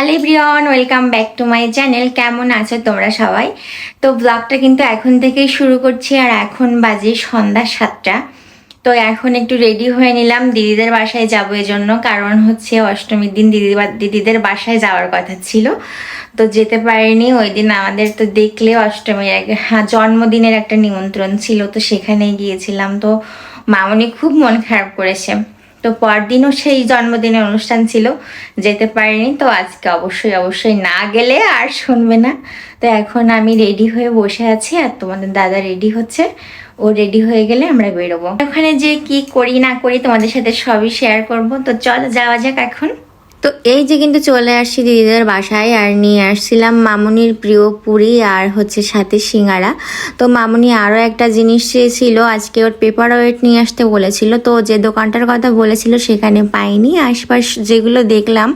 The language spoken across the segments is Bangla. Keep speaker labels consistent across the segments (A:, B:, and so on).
A: Hello everyone welcome back to my channel. কেমন আছো তোমরা সবাই? তো ব্লগটা কিন্তু এখন থেকেই শুরু করছি আর এখন বাজে সন্ধ্যা সাতটা। তো এখন একটু রেডি হয়ে নিলাম দিদিদের বাসায় যাব এজন্য। কারণ হচ্ছে অষ্টমীর দিন দিদি দিদিদের বাসায় যাওয়ার কথা ছিল। তো যেতে পারিনি ওই দিন আমাদের তো দেখলে অষ্টমীর এক হ্যাঁ, জন্মদিনের একটা নিমন্ত্রণ ছিল তো সেখানে গিয়েছিলাম। তো মামনি খুব মন খারাপ করেছে। তো পরদিনও সেই জন্মদিনের অনুষ্ঠান ছিল, যেতে পারিনি, তো আজকে অবশ্যই অবশ্যই না গেলে আর শুনবে না। তো এখন আমি রেডি হয়ে বসে আছি আর তোমাদের দাদা রেডি হচ্ছে, ও রেডি হয়ে গেলে আমরা বেরোবো। ওখানে যে কি করি না করি তোমাদের সাথে সবই শেয়ার করব, তো চল যাওয়া যাক এখন। তো এই যে কিন্তু চলে আসছি দিদিদের বাসায়, আর নিয়ে আসছিলাম মামুনির প্রিয় পুরি আর হচ্ছে সাথে সিঙ্গারা। তো মামুনি আরও একটা জিনিস চেয়েছিল, আজকে ওর পেপার ওয়েট নিয়ে আসতে বলেছিল। তো যে দোকানটার কথা বলেছিল সেখানে পাইনি, আশপাশ যেগুলো দেখলাম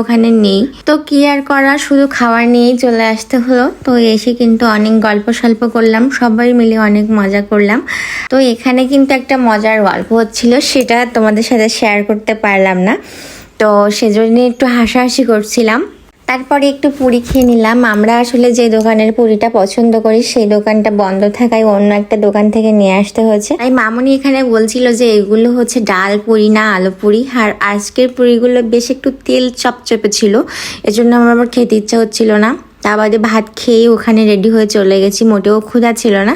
A: ওখানে নেই। তো কি আর করা শুধু খাবার নিয়েই চলে আসতে হলো। তো এসে কিন্তু অনেক গল্প সল্প করলাম, সবাই মিলে অনেক মজা করলাম। তো এখানে কিন্তু একটা মজার গল্প হচ্ছিল, সেটা তোমাদের সাথে শেয়ার করতে পারলাম না। তো সেজন্য একটু হাসাহাসি করছিলাম। তারপরে একটু পুরি খেয়ে নিলাম। আমরা আসলে যে দোকানের পুরিটা পছন্দ করি, সেই দোকানটা বন্ধ থাকায় অন্য একটা দোকান থেকে নিয়ে আসতে হয়েছে। তাই মামনি এখানে বলছিল যে এগুলো হচ্ছে ডাল পুরি না আলু পুরি। আর আজকের পুরিগুলো বেশ একটু তেল চপচপে ছিল। এজন্য আমার আবার খেতে ইচ্ছা হচ্ছিল না। তা বাদে ভাত খেয়ে ওখানে রেডি হয়ে চলে গেছি। মোটেও ক্ষুধা ছিল না।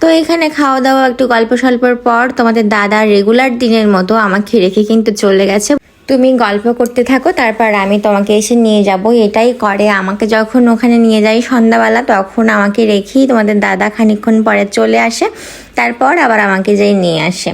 A: তো এখানে খাওয়া দাওয়া একটু গল্প স্বল্পর পর তোমাদের দাদা রেগুলার দিনের মতো আমাকে রেখে কিন্তু চলে গেছে। তুমি গল্প করতে থাকো, তারপর আমি তোমাকে এসে নিয়ে যাব। এটাই করে। আমাকে যখন ওখানে নিয়ে যাই সন্ধ্যাবেলা, তখন আমাকে রেখেই তোমাদের দাদা খানিকক্ষণ পরে চলে আসে। তারপর আবার আমাকে যাই নিয়ে আসে।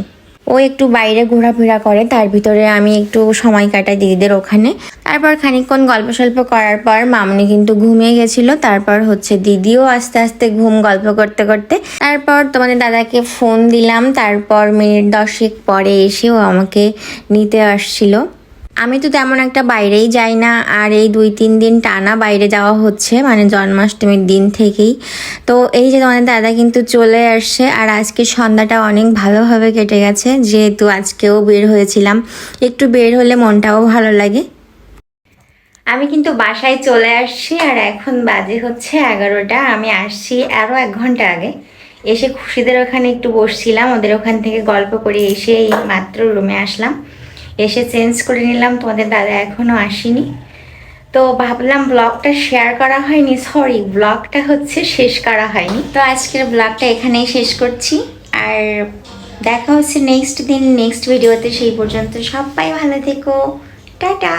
A: ও একটু বাইরে ঘোরাফেরা করে, তার ভিতরে আমি একটু সময় কাটাই দিদিদের ওখানে। তারপর খানিকক্ষণ গল্প সল্প করার পর মামনি কিন্তু ঘুমিয়ে গেছিল। তারপর হচ্ছে দিদিও আস্তে আস্তে ঘুম গল্প করতে করতে। তারপর তোমাদের দাদাকে ফোন দিলাম। তারপর মিনিট দশেক পরে এসেও আমাকে নিতে আসছিল। আমি তো তেমন একটা বাইরেই যাই না, আর এই দুই, তিন দিন টানা বাইরে যাওয়া হচ্ছে মানে জন্মাষ্টমীর দিন থেকেই। তো এই যে তোমাদের দাদা কিন্তু চলে আসছে, আর আজকে সন্ধ্যাটা অনেক ভালোভাবে কেটে গেছে, যেহেতু আজকেও বের হয়েছিলাম। একটু বের হলে মনটাও ভালো লাগে। আমি কিন্তু বাসায় চলে আসছি, আর এখন বাজে হচ্ছে এগারোটা, আমি আসছি আরও এক ঘণ্টা আগে। এসে খুশিদের ওখানে একটু বসছিলাম, ওদের ওখান থেকে গল্প করে এসে মাত্র রুমে আসলাম। এসে চেঞ্জ করে নিলাম, তোমাদের দাদা এখনও আসেনি। তো ভাবলাম ব্লগটা শেয়ার করা হয়নি সরি ব্লগটা হচ্ছে শেষ করা হয়নি। তো আজকের ব্লগটা এখানেই শেষ করছি, আর দেখা হচ্ছে নেক্সট দিন নেক্সট ভিডিওতে সেই পর্যন্ত সবাই ভালো থেকো, টাটা!